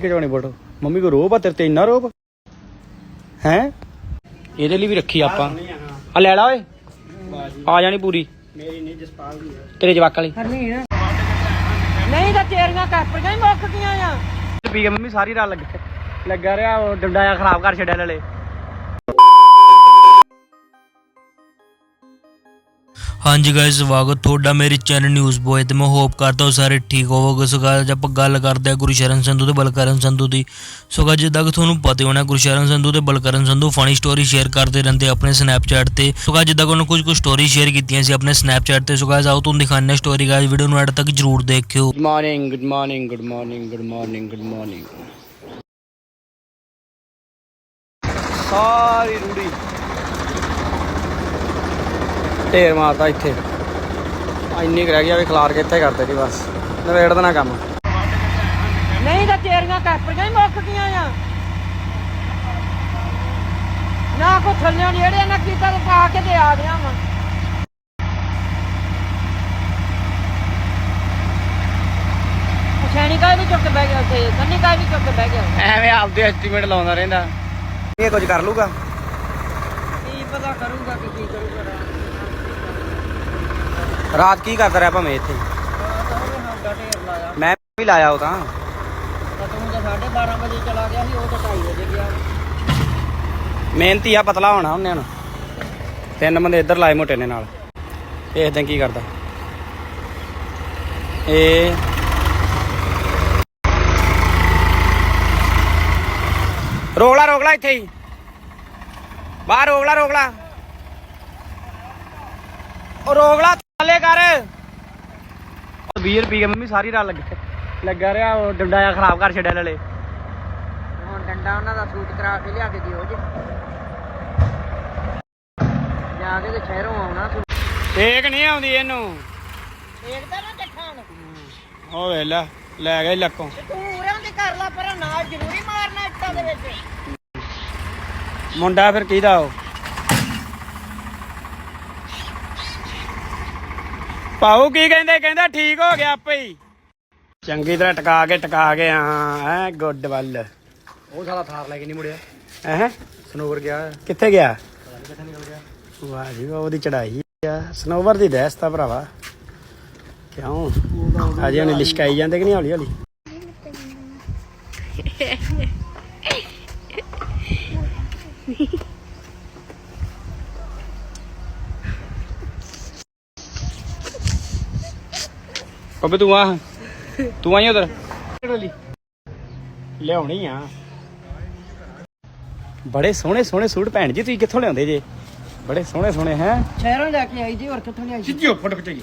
ਖਿਚਾਉਣੀ photo mummy ਕੋ ਰੋਬ ਆ ਤੇਰੇ ਤੇ ਇੰਨਾ ਰੋਬ? ਹੈ? ਇਹਦੇ ਲਈ ਵੀ ਰੱਖੀ ਆਪਾਂ। ਆ ਲੈ ਲਾ ਓਏ। ਆ ਜਾਣੀ ਪੂਰੀ। ਮੇਰੀ ਨਹੀਂ ਜਸਪਾਲ ਦੀ ਤੇਰੇ ਜਵਾਕ ਵਾਲੀ। ਨਹੀਂ ਤਾਂ ਤੇਰੀਆਂ ਕਾਪੀਆਂ ਹੀ ਮੁੱਕ ਗਈਆਂ ਆ। ਪੀ ਕੇ ਮੰਮੀ ਸਾਰੀ ਰਾਤ ਲੱਗਾ ਲੱਗਾ ਰਿਹਾ ਉਹ ਡੰਡਾ ਜਿਹਾ ਖਰਾਬ ਕਰ ਛੱਡਿਆ ਨਾਲੇ। ਹਾਂਜੀ ਗਾਇਸ ਸਵਾਗਤ ਤੁਹਾਡਾ ਮੇਰੇ ਚੈਨਲ ਨਿਊਜ਼ ਬੋਏ ਤੇ। ਮੈਂ ਹੋਪ ਕਰਦਾ ਹਾਂ ਸਾਰੇ ਠੀਕ ਹੋਵੋਗੇ। ਸੋ guys, ਆਪਾਂ ਗੱਲ ਕਰਦੇ ਹਾਂ ਗੁਰਸ਼ਰਨ ਸੰਧੂ ਤੇ ਬਲਕਰਨ ਸੰਧੂ ਦੀ। ਸੋ guys, ਜਿੱਦਾਂ ਕਿ ਤੁਹਾਨੂੰ ਪਤਾ ਹੀ ਹੋਣਾ ਗੁਰਸ਼ਰਨ ਸੰਧੂ ਤੇ Balkaran Sandhu funny story share ਕਰਦੇ ਰਹਿੰਦੇ ਆਪਣੇ ਸਨੈਪਚੈਟ ਤੇ। ਸੋ guys, ਜਿੱਦਾਂ ਕਿ ਉਹਨਾਂ ਕੁਝ ਕੁ ਸਟੋਰੀ ਸ਼ੇਅਰ ਕੀਤੀਆਂ ਸੀ ਆਪਣੇ ਸਨੈਪਚੈਟ ਤੇ। ਸੋ guys, ਆਓ ਤੁਹਾਨੂੰ ਦਿਖਾਉਂਦੇ ਹਾਂ ਸਟੋਰੀ ਗਾਇਸ ਵੀਡੀਓ ਨੂੰ ਐਡ ਤੱਕ ਜਰੂਰ ਦੇਖਿਓ। Good morning good morning good morning good morning good morning ਸਾਰੀ ਰੂੜੀ। ਢੇਰ ਮਾਰਦਾ ਇੱਥੇ। ਇੰਨੀ ਕੁ ਰਹਿ ਗਿਆ ਵੀ ਖਲਾਰ ਕੇ ਇੱਥੇ ਕਰਦੇ ਜੀ ਬਸ। ਨਵੇੜ ਦੇਣਾ ਕੰਮ। ਨਹੀਂ ਤਾਂ ਤੇਰੀਆਂ ਕਾਪੀਆਂ ਹੀ ਮੁੱਕ ਗਈਆਂ ਆ। ਨਾ ਕੋ ਥੱਲਿਆਂ ਜਿਹੜੇ ਨਾ ਕੀਤਾ ਤੇ ਪਾ ਕੇ ਤੇ ਆ ਗਿਆ ਵਾ। ਛੈਣਿਕਾ ਵੀ ਚੁੱਕ ਕੇ ਬਹਿ ਗਿਆ ਉੱਥੇ? ਕੰਨਿਕਾ ਵੀ ਚੁੱਕ ਕੇ ਬਹਿ ਗਿਆ ਐਵੇਂ ਆਪਦੇ ਐਸਟੀਮੇਟ ਲਾਉਂਦਾ ਰਹਿੰਦਾ। ਇਹ ਕੁਝ ਕਰ ਲੂਗਾ ਕੀ ਪਤਾ ਕਰੂਗਾ ਕਿ ਕੀ ਕਰੂਗਾ ਰਾਤ ਕੀ ਕਰਦਾ ਰਿਹਾ ਭਾਵੇਂ ਇੱਥੇ? ਉਹਨੇ ਢੇਰ ਲਾਇਆ ਮੈਂ ਵੀ ਲਾਇਆ ਉਹ ਤਾਂ। ਤਾਂ ਤੂੰ ਤਾਂ 12:30 ਵਜੇ ਚਲਾ ਗਿਆ ਸੀ ਉਹ ਤਾਂ 2:30 ਵਜੇ ਗਿਆ ਮਿਹਨਤੀ ਆ, ਪਤਲਾ ਹੋਣਾ ਉਹਨੇ ਹੁਣ। ਤਿੰਨ ਬੰਦੇ ਇੱਧਰ ਲਾਏ ਮੋਟੇ ਨੇ ਨਾਲ। ਦੇਖਦੇ ਕੀ ਕਰਦਾ। ਇਹ ਰੋਗਲਾ ਰੋਗਲਾ ਇੱਥੇ ਹੀ। ਬਾਹਰ ਰੋਗਲਾ ਰੋਗਲਾ। ਉਹ ਰੋਗਲਾ ਥੱਲੇ ਕਰ। 20 ਰੁਪਏ ਮੰਮੀ ਸਾਰੀ ਰਾਤ ਲੱਗਾ ਲੱਗਾ ਰਿਹਾ ਉਹ ਡੰਡਾ ਜਿਹਾ ਖਰਾਬ ਕਰ ਛੱਡਿਆ ਨਾਲੇ। ਹੁਣ ਡੰਡਾ ਉਹਨਾਂ ਦਾ ਸੂਟ ਕਰਾ ਕੇ ਲਿਆ ਕੇ ਦਿਓ ਜੀ। ਜਾ ਕੇ ਤੇ ਸ਼ਹਿਰੋਂ ਆਉਣਾ ਟੇਕ ਨਹੀਂ ਆਉਂਦੀ ਇਹਨੂੰ। ਦੇਖਦਾ ਨਾ ਚੱਠਾਂ ਨੂੰ ਉਹ ਵੇਲਾ ਲੈ ਗਿਆ ਲੱਕੋਂ। ਤੇ ਤੂੰ ਉਰਾਂ ਦੇ ਕਰ ਲਾ ਪਰ ਨਾਲ ਜ਼ਰੂਰੀ ਮਾਰਨਾ ਇੱਟਾਂ ਦੇ ਵਿੱਚ। ਮੁੰਡਾ ਫਿਰ ਕਿਹਦਾ ਉਹ? ਪਾਉ ਕੀ ਕਹਿੰਦੇ? ਕਹਿੰਦਾ ਠੀਕ ਹੋ ਗਿਆ ਆਪੇ ਹੀ। ਚੰਗੀ ਤਰ੍ਹਾਂ ਟਕਾ ਕੇ ਟਕਾ ਕੇ ਹਾਂ ਐ ਗੁੱਡ ਵੱਲ। ਉਹ ਸਾਲਾ ਥਾਰ ਲੈ ਕੇ ਨਹੀਂ ਮੁੜਿਆ। ਹੈ? ਸਨੋਵਰ ਗਿਆ। ਕਿੱਥੇ ਗਿਆ? ਵਾਹ ਜੀ ਵਾਹ ਉਹਦੀ ਚੜਾਈ ਆ। ਸਨੋਵਰ ਦੀ ਦਹਿਸ ਤਾਂ ਭਰਾਵਾ। ਕਿਉਂ? ਅਜੇ ਉਹਨੇ ਲਿਸ਼ਕਾਈ ਜਾਂਦੇ ਕਿ ਨਹੀਂ ਹੌਲੀ ਹੌਲੀ? ਕਬੇ ਤੂੰ ਆ। ਤੂੰ ਆਈ ਉਧਰ। ਲਿਆਉਣੀ ਆ। ਬੜੇ ਸੋਹਣੇ ਸੋਹਣੇ ਸੂਟ ਭੈਣ ਜੀ ਤੁਸੀਂ ਕਿੱਥੋਂ ਲਿਆਉਂਦੇ ਜੇ? ਬੜੇ ਸੋਹਣੇ ਸੋਹਣੇ ਹੈ? ਸ਼ਹਿਰੋਂ ਲੈ ਕੇ ਆਈ ਜੀ ਹੋਰ ਕਿੱਥੋਂ ਲਿਆਈ? ਸਿੱਧੀ ਫੋਟੋ ਖਿਚਾਈ।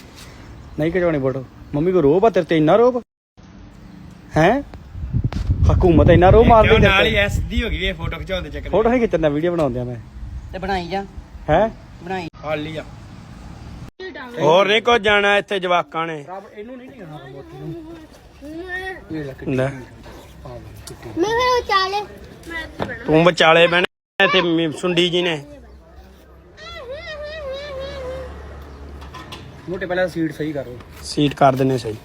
ਨਹੀਂ ਖਿਚਾਉਣੀ ਫੋਟੋ। ਮੰਮੀ ਕੋ ਰੋਬ ਆ ਤੇਰੇ ਤੇ ਇੰਨਾ ਰੋਬ? ਹੈ? ਹਕੂਮਤ ਇੰਨਾ ਰੋਬ ਮਾਰਦੀ ਨਾਲ ਹੀ ਐਸਡੀ ਹੋ ਗਈ ਇਹ ਫੋਟੋ ਖਿਚਾਉਣ ਦੇ ਚੱਕਰ ਫੋਟੋ ਨਹੀਂ ਖਿੱਚਣ ਵੀਡੀਓ ਬਣਾਉਂਦੇ ਆ ਮੈਂ। ਤੇ ਬਣਾਈ ਜਾ। ਹੈ? ਬਣਾਈ। ਹਾਲੀ ਆ। ਹੋਰ ਨਹੀਂ ਕੁਝ ਜਾਣਾ ਇੱਥੇ ਜਵਾਕਾਂ ਨੇ। ਇਹਨੂੰ ਨਹੀਂ ਨਿਕਲਣਾ ਮੋਤੀ ਨੂੰ। ਲੈ, ਮੈਂ ਫਿਰ ਉਚਾਲੇ ਤੂੰ ਵਿਚਾਲੇ ਬਹਿਣਾ ਤੇ ਮ- ਸੁੰਡੀ ਜੀ ਨੇ। ਮੋਟੇ ਪਹਿਲਾਂ ਸੀਟ ਸਹੀ ਕਰੋ ਸੀਟ ਕਰ ਦਿੰਨੇ ਸਹੀ।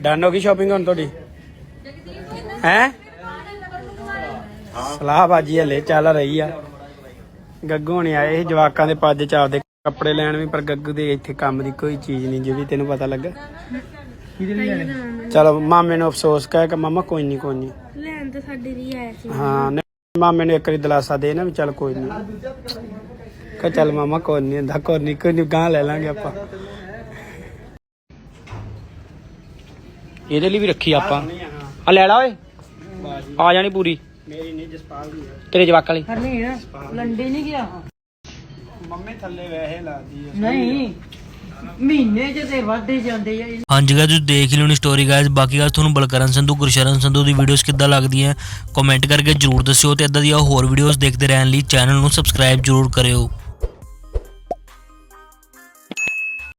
ਡਨ ਹੋ ਗਈ ਸ਼ਾਪਿੰਗ ਹੁਣ ਤੁਹਾਡੀ? ਹੈ? ਸਲਾਹ ਬਾਜੀ ਹਲੇ ਚੱਲ ਰਹੀ ਆ। ਗੱਗੂ ਹਣੀ ਆਏ ਸੀ ਜਵਾਕਾਂ ਦੇ ਪੱਜ ਚ ਆਪਦੇ ਕੱਪੜੇ ਲੈਣ ਵੀ ਪਰ ਗੱਗੂ ਦੇ ਇੱਥੇ ਕੰਮ ਦੀ ਕੋਈ ਚੀਜ਼ ਨਹੀਂ ਜਿਹੜੀ ਤੈਨੂੰ ਪਤਾ ਲੱਗਾ। ਚਲੋ ਮਾਮੇ ਨੂੰ ਅਫਸੋਸ ਕਹਿ ਕਿ ਮਾਮਾ ਕੋਈ ਨਹੀਂ ਕੋਈ ਨਹੀਂ। ਲੈਣ ਤਾਂ ਸਾਡੇ ਲਈ ਆਇਆ ਸੀ। ਹਾਂ ਨਹੀਂ, ਮਾਮੇ ਨੂੰ ਇੱਕ ਵਾਰੀ ਦਿਲਾਸਾ ਦੇ ਨਾ ਵੀ ਚੱਲ ਕੋਈ ਨਹੀਂ। ਕਹ ਚੱਲ ਮਾਮਾ ਕੋਈ ਨਹੀਂ ਹੁੰਦਾ ਕੋਈ ਨਹੀਂ ਕੋਈ ਨਹੀਂ ਗਾਂ ਲੈ ਲਾਂਗੇ ਆਪਾਂ। ਇਹਦੇ ਲਈ ਵੀ ਰੱਖੀ ਆਪਾਂ। ਆ ਲੈ ਲਾ ਓਏ। ਆ ਜਾਣੀ ਪੂਰੀ। ਮੇਰੀ ਨਹੀਂ ਜਸਪਾਲ ਦੀ ਤੇਰੇ ਜਵਾਕ ਵਾਲੀ। ਹਰਨੀਨ ਲੰਡੇ ਨਹੀਂ ਗਿਆ ਮੰਮੀ ਥੱਲੇ ਵੈਸੇ ਲਾਦੀ ਨਹੀਂ ਮਹੀਨੇ ਚ ਤੇ ਵੱਧਦੇ ਜਾਂਦੇ ਆ ਹਾਂਜੀ ਗਾਇਸ ਤੁਸੀਂ ਦੇਖ ਲਿਓ ਨੀ ਸਟੋਰੀ ਗਾਇਸ ਬਾਕੀ ਗੱਲ ਤੁਹਾਨੂੰ ਬਲਕਰਨ ਸੰਧੂ ਗੁਰਸ਼ਰਨ ਸੰਧੂ ਦੀ ਵੀਡੀਓਜ਼ ਕਿੱਦਾਂ ਲੱਗਦੀਆਂ ਕਮੈਂਟ ਕਰਕੇ ਜਰੂਰ ਦੱਸਿਓ ਤੇ ਇਦਾਂ ਦੀਆਂ ਹੋਰ ਵੀਡੀਓਜ਼ ਦੇਖਦੇ ਰਹਿਣ ਲਈ ਚੈਨਲ ਨੂੰ ਸਬਸਕ੍ਰਾਈਬ ਜਰੂਰ ਕਰਿਓ।